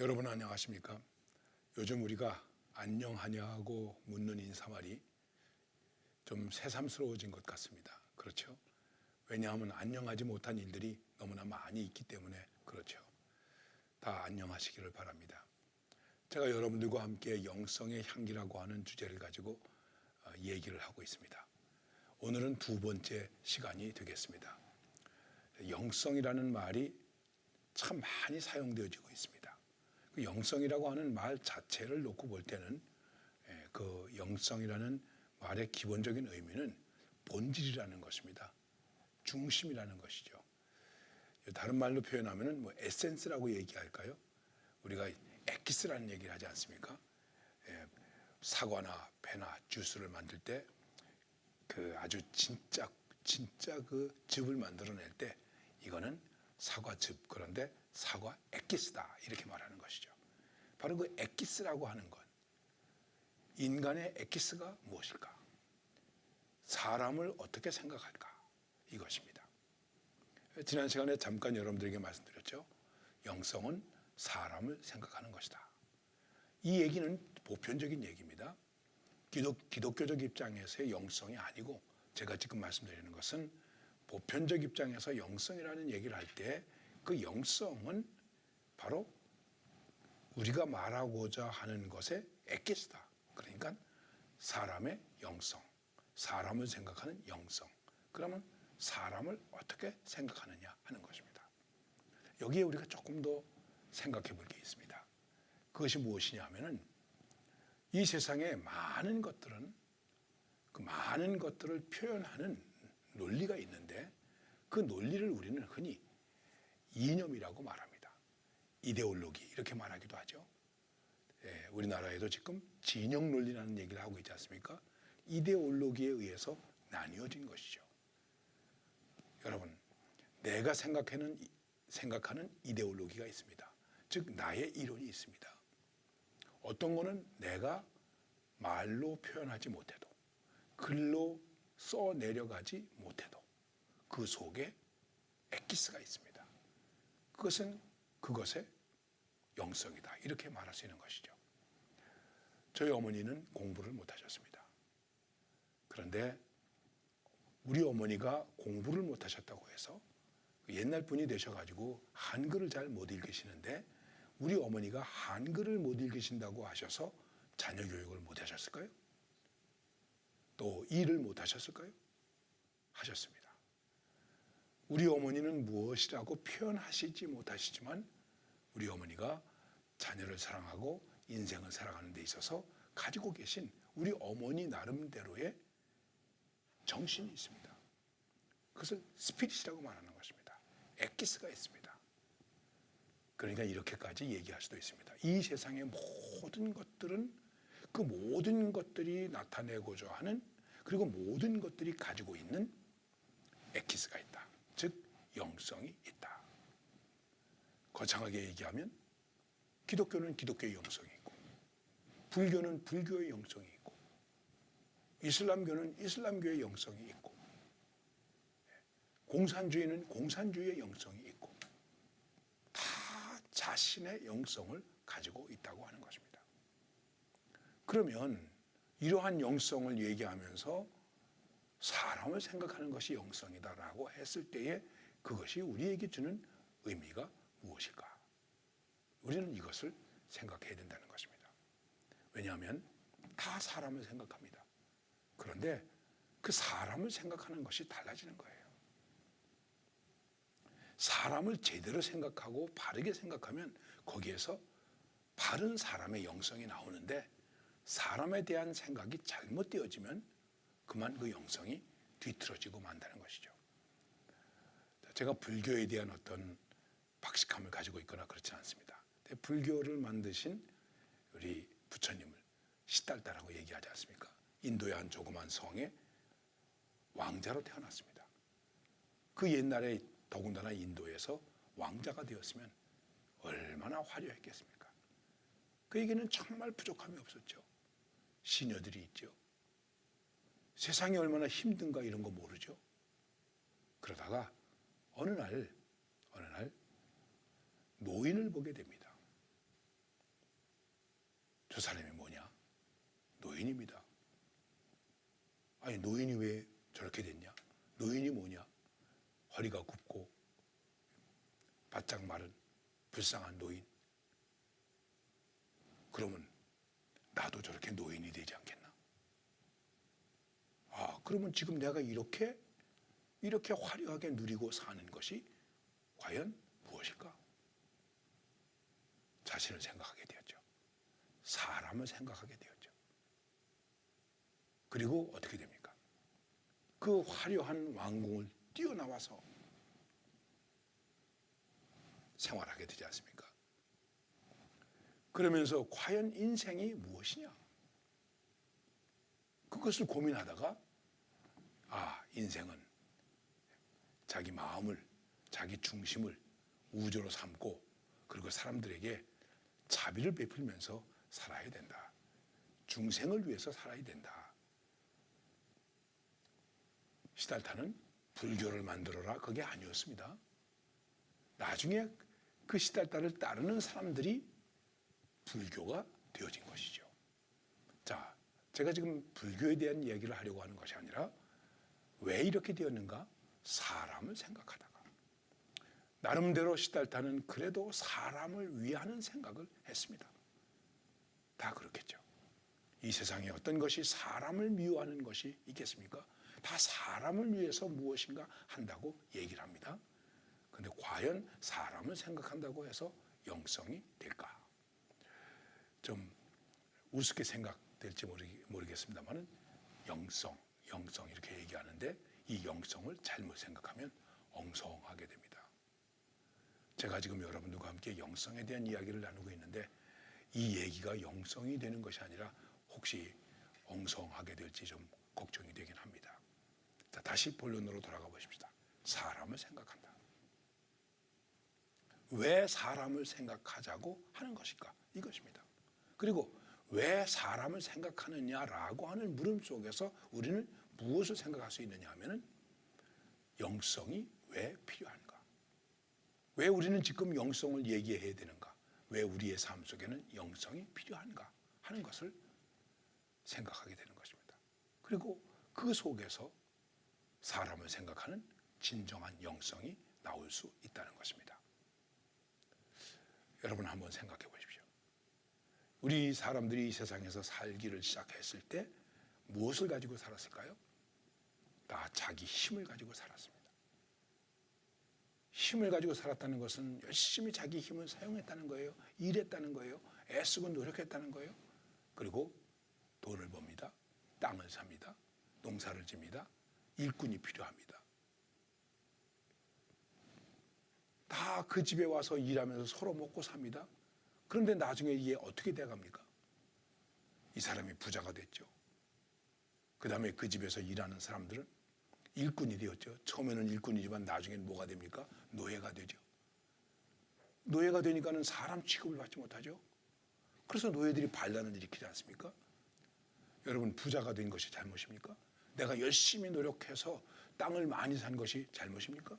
여러분 안녕하십니까? 요즘 우리가 안녕하냐고 묻는 인사말이 좀 새삼스러워진 것 같습니다. 그렇죠? 왜냐하면 안녕하지 못한 일들이 너무나 많이 있기 때문에 그렇죠. 다 안녕하시기를 바랍니다. 제가 여러분들과 함께 영성의 향기라고 하는 주제를 가지고 어, 얘기를 하고 있습니다. 오늘은 두 번째 시간이 되겠습니다. 영성이라는 말이 참 많이 사용되어지고 있습니다. 그 영성이라고 하는 말 자체를 놓고 볼 때는 예, 그 영성이라는 말의 기본적인 의미는 본질이라는 것입니다. 중심이라는 것이죠. 다른 말로 표현하면은 뭐 에센스라고 얘기할까요? 우리가 엑기스라는 얘기를 하지 않습니까? 예, 사과나 배나 주스를 만들 때 그 아주 진짜 진짜 그 즙을 만들어낼 때 이거는 사과즙 그런데 사과 엑기스다 이렇게 말하는 것이죠. 바로 그 엑기스라고 하는 것 인간의 엑기스가 무엇일까? 사람을 어떻게 생각할까? 이것입니다. 지난 시간에 잠깐 여러분들에게 말씀드렸죠. 영성은 사람을 생각하는 것이다. 이 얘기는 보편적인 얘기입니다. 기독, 기독교적 입장에서의 영성이 아니고 제가 지금 말씀드리는 것은 보편적 입장에서 영성이라는 얘기를 할 때 그 영성은 바로 우리가 말하고자 하는 것의 엑기스다. 그러니까 사람의 영성, 사람을 생각하는 영성. 그러면 사람을 어떻게 생각하느냐 하는 것입니다. 여기에 우리가 조금 더 생각해 볼 게 있습니다. 그것이 무엇이냐 하면은 이 세상에 많은 것들은 그 많은 것들을 표현하는 논리가 있는데 그 논리를 우리는 흔히 이념이라고 말합니다. 이데올로기 이렇게 말하기도 하죠. 예, 우리나라에도 지금 진영 논리라는 얘기를 하고 있지 않습니까? 이데올로기에 의해서 나뉘어진 것이죠. 여러분, 내가 생각하는 생각하는 이데올로기가 있습니다. 즉 나의 이론이 있습니다. 어떤 거는 내가 말로 표현하지 못해도 글로 써 내려가지 못해도 그 속에 엑기스가 있습니다. 그것은 그것의 영성이다. 이렇게 말할 수 있는 것이죠. 저희 어머니는 공부를 못 하셨습니다. 그런데 우리 어머니가 공부를 못 하셨다고 해서 옛날 분이 되셔가지고 한글을 잘 못 읽으시는데 우리 어머니가 한글을 못 읽으신다고 하셔서 자녀 교육을 못 하셨을까요? 또 일을 못 하셨을까요? 하셨습니다. 우리 어머니는 무엇이라고 표현하시지 못하시지만 우리 어머니가 자녀를 사랑하고 인생을 살아가는 데 있어서 가지고 계신 우리 어머니 나름대로의 정신이 있습니다. 그것을 스피릿이라고 말하는 것입니다. 엑기스가 있습니다. 그러니까 이렇게까지 얘기할 수도 있습니다. 이 세상의 모든 것들은 그 모든 것들이 나타내고자 하는 그리고 모든 것들이 가지고 있는 엑기스가 있다. 즉 영성이 있다. 거창하게 얘기하면 기독교는 기독교의 영성이 있고 불교는 불교의 영성이 있고 이슬람교는 이슬람교의 영성이 있고 공산주의는 공산주의의 영성이 있고 다 자신의 영성을 가지고 있다고 하는 것입니다. 그러면 이러한 영성을 얘기하면서 사람을 생각하는 것이 영성이다라고 했을 때에 그것이 우리에게 주는 의미가 무엇일까? 우리는 이것을 생각해야 된다는 것입니다. 왜냐하면 다 사람을 생각합니다. 그런데 그 사람을 생각하는 것이 달라지는 거예요. 사람을 제대로 생각하고 바르게 생각하면 거기에서 바른 사람의 영성이 나오는데 사람에 대한 생각이 잘못되어지면 그만 그 영성이 뒤틀어지고 만다는 것이죠. 제가 불교에 대한 어떤 박식함을 가지고 있거나 그렇지 않습니다. 불교를 만드신 우리 부처님을 시달다라고 얘기하지 않습니까? 인도의 한 조그만 성에 왕자로 태어났습니다. 그 옛날에 더군다나 인도에서 왕자가 되었으면 얼마나 화려했겠습니까? 그에게는 정말 부족함이 없었죠. 시녀들이 있죠. 세상이 얼마나 힘든가 이런 거 모르죠. 그러다가 어느 날, 어느 날 노인을 보게 됩니다. 저 사람이 뭐냐? 노인입니다. 아니 노인이 왜 저렇게 됐냐? 노인이 뭐냐? 허리가 굽고 바짝 마른 불쌍한 노인. 그러면 나도 저렇게 노인이 되지 않겠나? 아, 그러면 지금 내가 이렇게 이렇게 화려하게 누리고 사는 것이 과연 무엇일까? 자신을 생각하게 되었죠. 사람을 생각하게 되었죠. 그리고 어떻게 됩니까? 그 화려한 왕궁을 뛰어나와서 생활하게 되지 않습니까? 그러면서 과연 인생이 무엇이냐? 그것을 고민하다가 아, 인생은 자기 마음을, 자기 중심을 우주로 삼고 그리고 사람들에게 자비를 베풀면서 살아야 된다. 중생을 위해서 살아야 된다. 시달타는 불교를 만들어라 그게 아니었습니다. 나중에 그 시달타를 따르는 사람들이 불교가 되어진 것이죠. 자, 제가 지금 불교에 대한 얘기를 하려고 하는 것이 아니라 왜 이렇게 되었는가? 사람을 생각하다가 나름대로 시달타는 그래도 사람을 위하는 생각을 했습니다. 다 그렇겠죠. 이 세상에 어떤 것이 사람을 미워하는 것이 있겠습니까? 다 사람을 위해서 무엇인가 한다고 얘기를 합니다. 근데 과연 사람을 생각한다고 해서 영성이 될까? 좀 우습게 생각 될지 모르 겠습니다만은 영성, 영성 이렇게 얘기하는데 이 영성을 잘못 생각하면 엉성하게 됩니다. 제가 지금 여러분들과 함께 영성에 대한 이야기를 나누고 있는데 이 얘기가 영성이 되는 것이 아니라 혹시 엉성하게 될지 좀 걱정이 되긴 합니다. 자, 다시 본론으로 돌아가 보십시다. 사람을 생각한다. 왜 사람을 생각하자고 하는 것일까? 이것입니다. 그리고 왜 사람을 생각하느냐라고 하는 물음 속에서 우리는 무엇을 생각할 수 있느냐 하면은 영성이 왜 필요한가? 왜 우리는 지금 영성을 얘기해야 되는가? 왜 우리의 삶 속에는 영성이 필요한가? 하는 것을 생각하게 되는 것입니다. 그리고 그 속에서 사람을 생각하는 진정한 영성이 나올 수 있다는 것입니다. 여러분 한번 생각해 보십시오. 우리 사람들이 이 세상에서 살기를 시작했을 때 무엇을 가지고 살았을까요? 다 자기 힘을 가지고 살았습니다. 힘을 가지고 살았다는 것은 열심히 자기 힘을 사용했다는 거예요. 일했다는 거예요. 애쓰고 노력했다는 거예요. 그리고 돈을 법니다. 땅을 삽니다. 농사를 집니다. 일꾼이 필요합니다. 다 그 집에 와서 일하면서 서로 먹고 삽니다. 그런데 나중에 이게 어떻게 돼갑니까? 이 사람이 부자가 됐죠. 그 다음에 그 집에서 일하는 사람들은 일꾼이 되었죠. 처음에는 일꾼이지만 나중에는 뭐가 됩니까? 노예가 되죠. 노예가 되니까는 사람 취급을 받지 못하죠. 그래서 노예들이 반란을 일으키지 않습니까? 여러분 부자가 된 것이 잘못입니까? 내가 열심히 노력해서 땅을 많이 산 것이 잘못입니까?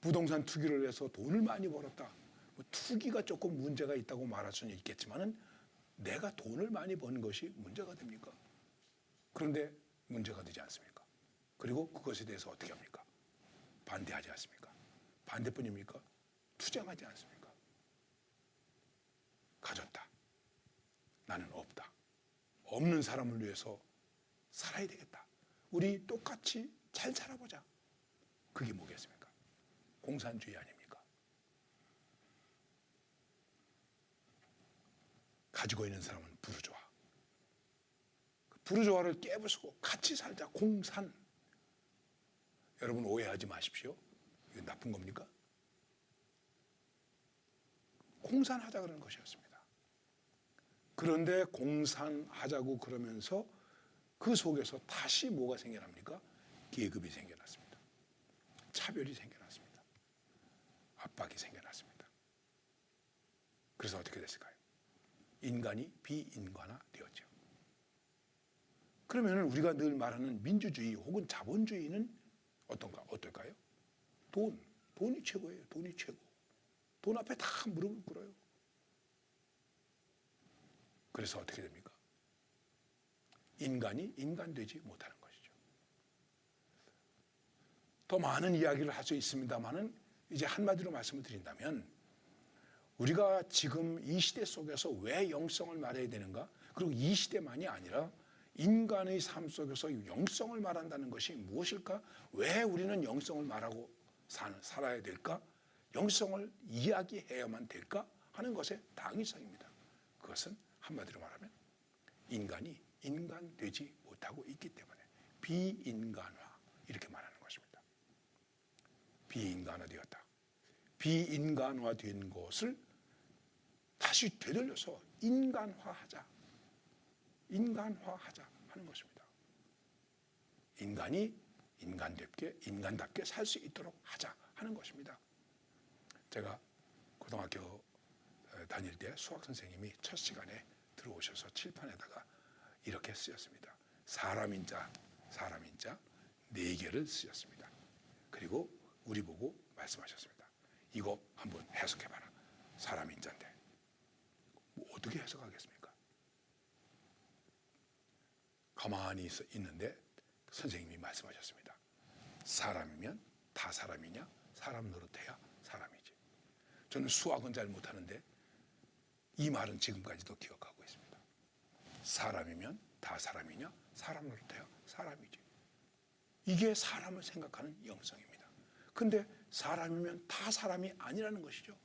부동산 투기를 해서 돈을 많이 벌었다. 뭐 투기가 조금 문제가 있다고 말할 수는 있겠지만은 내가 돈을 많이 번 것이 문제가 됩니까? 그런데 문제가 되지 않습니까? 그리고 그것에 대해서 어떻게 합니까? 반대하지 않습니까? 반대뿐입니까? 투쟁하지 않습니까? 가졌다. 나는 없다. 없는 사람을 위해서 살아야 되겠다. 우리 똑같이 잘 살아보자. 그게 뭐겠습니까? 공산주의 아닙니까? 가지고 있는 사람은 부르주아. 그 부르주아를 깨부수고 같이 살자. 공산. 여러분 오해하지 마십시오. 이거 나쁜 겁니까? 공산하자 그러는 것이었습니다. 그런데 공산하자고 그러면서 그 속에서 다시 뭐가 생겨납니까? 계급이 생겨났습니다. 차별이 생겨났습니다. 압박이 생겨났습니다. 그래서 어떻게 됐을까요? 인간이 비인간화 되었죠. 그러면 우리가 늘 말하는 민주주의 혹은 자본주의는 어떤가? 어떨까요? 돈, 돈이 최고예요. 돈이 최고. 돈 앞에 다 무릎을 꿇어요. 그래서 어떻게 됩니까? 인간이 인간 되지 못하는 것이죠. 더 많은 이야기를 할 수 있습니다만은 이제 한마디로 말씀을 드린다면 우리가 지금 이 시대 속에서 왜 영성을 말해야 되는가? 그리고 이 시대만이 아니라 인간의 삶 속에서 영성을 말한다는 것이 무엇일까? 왜 우리는 영성을 말하고 살아야 될까? 영성을 이야기해야만 될까? 하는 것의 당위성입니다. 그것은 한마디로 말하면 인간이 인간 되지 못하고 있기 때문에 비인간화 이렇게 말하는 것입니다. 비인간화 되었다. 비인간화 된 것을 다시 되돌려서 인간화하자. 인간화하자 하는 것입니다. 인간이 인간답게 인간답게 살 수 있도록 하자 하는 것입니다. 제가 고등학교 다닐 때 수학 선생님이 첫 시간에 들어오셔서 칠판에다가 이렇게 쓰였습니다. 사람인자, 사람인자 네 개를 쓰였습니다. 그리고 우리 보고 말씀하셨습니다. 이거 한번 해석해봐라. 사람인자인데 뭐 어떻게 해석하겠습니까? 가만히 있는데 선생님이 말씀하셨습니다. 사람이면 다 사람이냐? 사람 노릇해야 사람이지. 저는 수학은 잘 못하는데 이 말은 지금까지도 기억하고 있습니다. 사람이면 다 사람이냐? 사람 노릇해야 사람이지. 이게 사람을 생각하는 영성입니다. 근데 사람이면 다 사람이 아니라는 것이죠.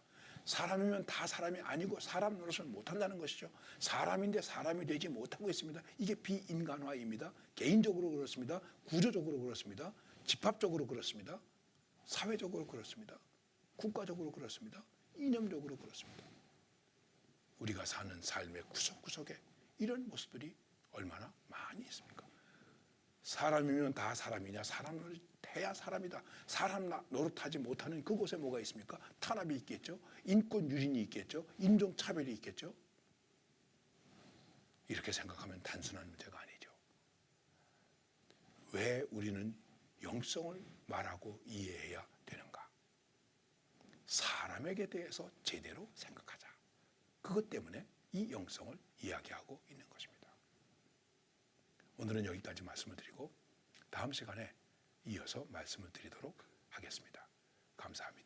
사람이면 다 사람이 아니고 사람 노릇을 못한다는 것이죠. 사람인데 사람이 되지 못하고 있습니다. 이게 비인간화입니다. 개인적으로 그렇습니다. 구조적으로 그렇습니다. 집합적으로 그렇습니다. 사회적으로 그렇습니다. 국가적으로 그렇습니다. 이념적으로 그렇습니다. 우리가 사는 삶의 구석구석에 이런 모습들이 얼마나 많이 있습니까? 사람이면 다 사람이냐? 사람 노릇 해야 사람이다. 사람 노릇하지 못하는 그곳에 뭐가 있습니까? 탄압이 있겠죠. 인권 유린이 있겠죠. 인종 차별이 있겠죠. 이렇게 생각하면 단순한 문제가 아니죠. 왜 우리는 영성을 말하고 이해해야 되는가? 사람에게 대해서 제대로 생각하자. 그것 때문에 이 영성을 이야기하고 있는 것입니다. 오늘은 여기까지 말씀을 드리고 다음 시간에 이어서 말씀을 드리도록 하겠습니다. 감사합니다.